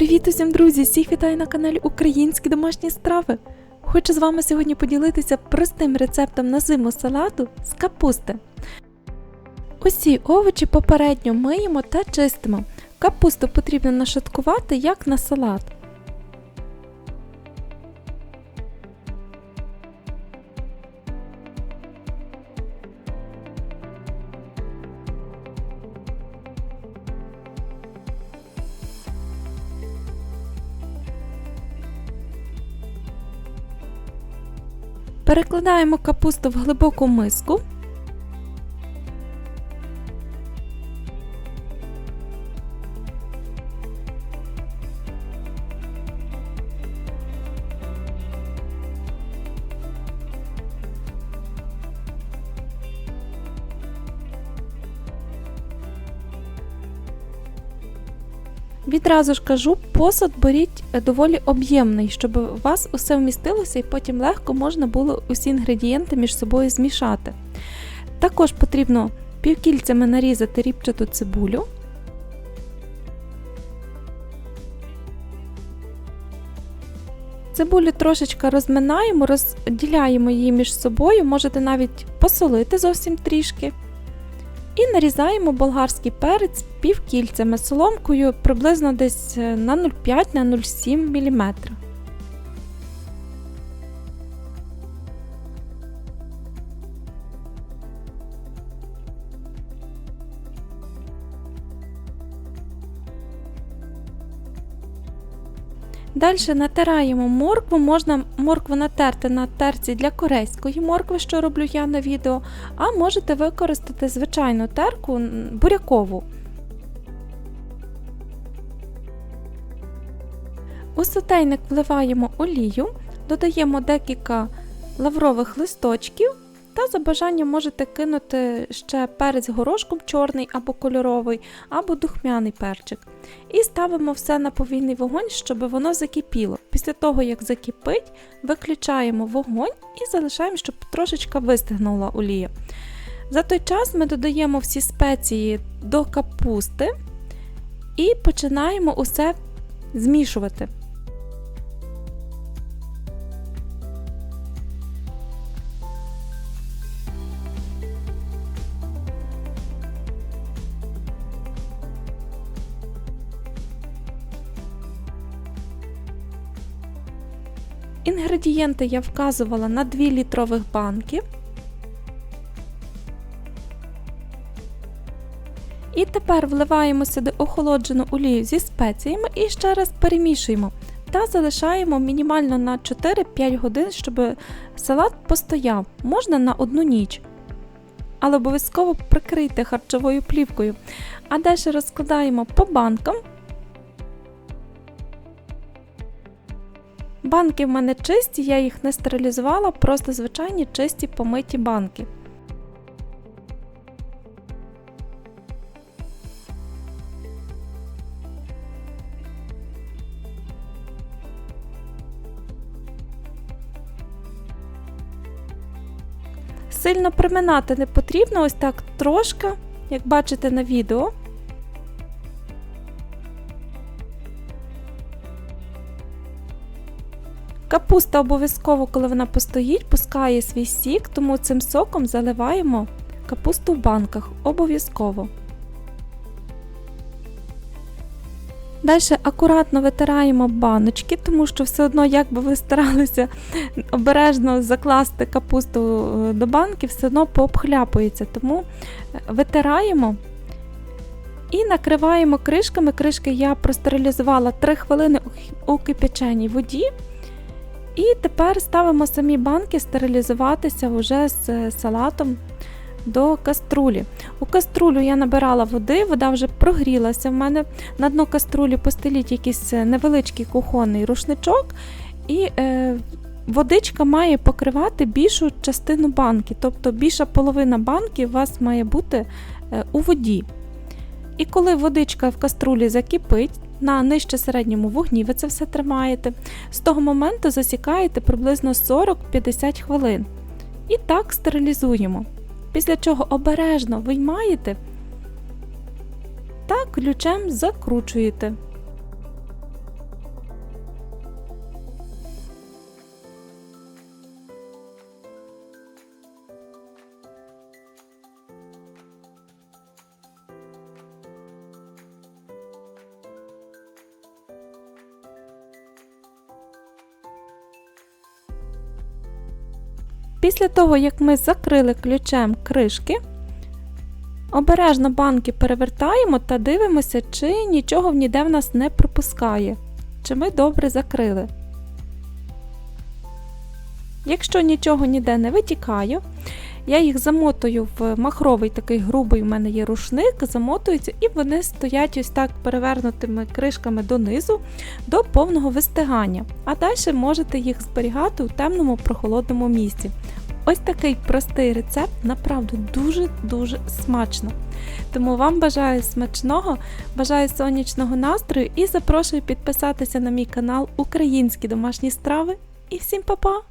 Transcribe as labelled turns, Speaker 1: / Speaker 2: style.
Speaker 1: Привіт усім, друзі! Всіх вітаю на каналі Українські домашні страви. Хочу з вами сьогодні поділитися простим рецептом на зиму салату з капусти. Усі овочі попередньо миємо та чистимо. Капусту потрібно нашаткувати як на салат. Перекладаємо капусту в глибоку миску. Відразу ж кажу, посуд беріть доволі об'ємний, щоб у вас усе вмістилося і потім легко можна було усі інгредієнти між собою змішати. Також потрібно півкільцями нарізати ріпчату цибулю. Цибулю трошечки розминаємо, розділяємо її між собою, можете навіть посолити зовсім трішки. І нарізаємо болгарський перець півкільцями соломкою приблизно десь е, на 0,5-0,7 мм. Далі натираємо моркву, можна моркву натерти на терці для корейської моркви, що роблю я на відео, а можете використати звичайну терку бурякову. У сотейник вливаємо олію, додаємо декілька лаврових листочків та за бажанням можете кинути ще перець горошком чорний або кольоровий, або духмяний перчик. І ставимо все на повільний вогонь, щоб воно закипіло. Після того, як закипить, виключаємо вогонь і залишаємо, щоб трошечки вистигнула олія. За той час ми додаємо всі спеції до капусти і починаємо усе змішувати. Інгредієнти я вказувала на 2 літрових банки. І тепер вливаємо сюди охолоджену олію зі спеціями і ще раз перемішуємо та залишаємо мінімально на 4-5 годин, щоб салат постояв, можна на одну ніч. Але обов'язково прикрийте харчовою плівкою. А далі розкладаємо по банкам Банки в мене чисті, я їх не стерилізувала, просто звичайні чисті помиті банки. Сильно приминати не потрібно, ось так трошки, як бачите на відео. Капуста обов'язково, коли вона постоїть, пускає свій сік, тому цим соком заливаємо капусту в банках обов'язково. Далі акуратно витираємо баночки, тому що все одно, як би ви старалися обережно закласти капусту е, до банки, все одно пообхляпується. Тому е, витираємо і накриваємо кришками. Кришки я простерилізувала 3 хвилини у кипяченій воді. І тепер ставимо самі банки стерилізуватися вже з салатом до каструлі. У каструлю я набирала води, вода вже прогрілася. В мене на дно каструлі постеліть якийсь невеличкий кухонний рушничок, і е, водичка має покривати більшу частину банки, тобто більша половина банки у вас має бути е, у воді. І коли водичка в каструлі закипить, на нижче середньому вогні ви це все тримаєте. З того моменту засікаєте приблизно 40-50 хвилин. І так стерилізуємо. Після чого обережно виймаєте та ключем закручуєте. Після того, як ми закрили ключем кришки, обережно банки перевертаємо та дивимося, чи нічого ніде в нас не пропускає, чи ми добре закрили. Якщо нічого ніде не витікає, я їх замотую в махровий такий грубий у мене є рушник, замотуються і вони стоять ось так перевернутими кришками донизу до повного вистигання. А далі можете їх зберігати у темному прохолодному місці. Ось такий простий рецепт, направду дуже-дуже смачно. Тому вам бажаю смачного, бажаю сонячного настрою і запрошую підписатися на мій канал Українські домашні страви. І всім па-па!